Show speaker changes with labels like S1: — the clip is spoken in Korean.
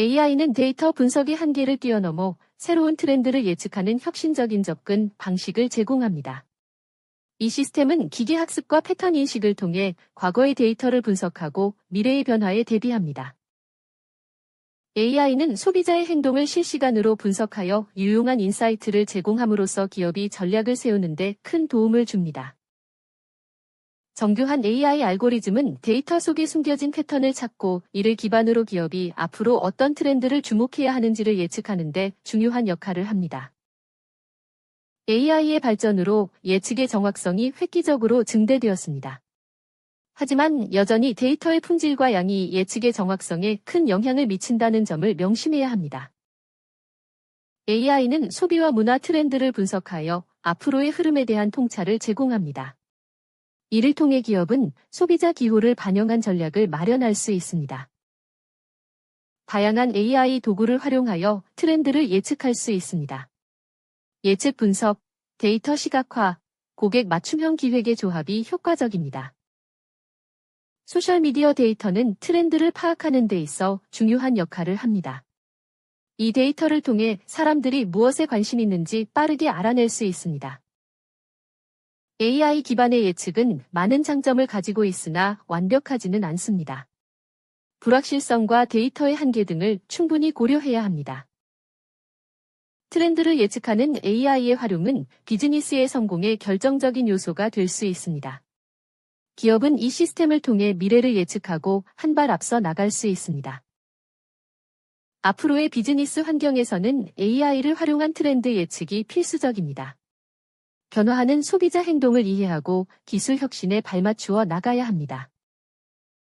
S1: AI는 데이터 분석의 한계를 뛰어넘어 새로운 트렌드를 예측하는 혁신적인 접근 방식을 제공합니다. 이 시스템은 기계 학습과 패턴 인식을 통해 과거의 데이터를 분석하고 미래의 변화에 대비합니다. AI는 소비자의 행동을 실시간으로 분석하여 유용한 인사이트를 제공함으로써 기업이 전략을 세우는데 큰 도움을 줍니다. 정교한 AI 알고리즘은 데이터 속에 숨겨진 패턴을 찾고 이를 기반으로 기업이 앞으로 어떤 트렌드를 주목해야 하는지를 예측하는데 중요한 역할을 합니다. AI의 발전으로 예측의 정확성이 획기적으로 증대되었습니다. 하지만 여전히 데이터의 품질과 양이 예측의 정확성에 큰 영향을 미친다는 점을 명심해야 합니다. AI는 소비와 문화 트렌드를 분석하여 앞으로의 흐름에 대한 통찰을 제공합니다. 이를 통해 기업은 소비자 기호를 반영한 전략을 마련할 수 있습니다. 다양한 AI 도구를 활용하여 트렌드를 예측할 수 있습니다. 예측 분석, 데이터 시각화, 고객 맞춤형 기획의 조합이 효과적입니다. 소셜미디어 데이터는 트렌드를 파악하는 데 있어 중요한 역할을 합니다. 이 데이터를 통해 사람들이 무엇에 관심 있는지 빠르게 알아낼 수 있습니다. AI 기반의 예측은 많은 장점을 가지고 있으나 완벽하지는 않습니다. 불확실성과 데이터의 한계 등을 충분히 고려해야 합니다. 트렌드를 예측하는 AI의 활용은 비즈니스의 성공에 결정적인 요소가 될 수 있습니다. 기업은 이 시스템을 통해 미래를 예측하고 한 발 앞서 나갈 수 있습니다. 앞으로의 비즈니스 환경에서는 AI를 활용한 트렌드 예측이 필수적입니다. 변화하는 소비자 행동을 이해하고 기술 혁신에 발맞추어 나가야 합니다.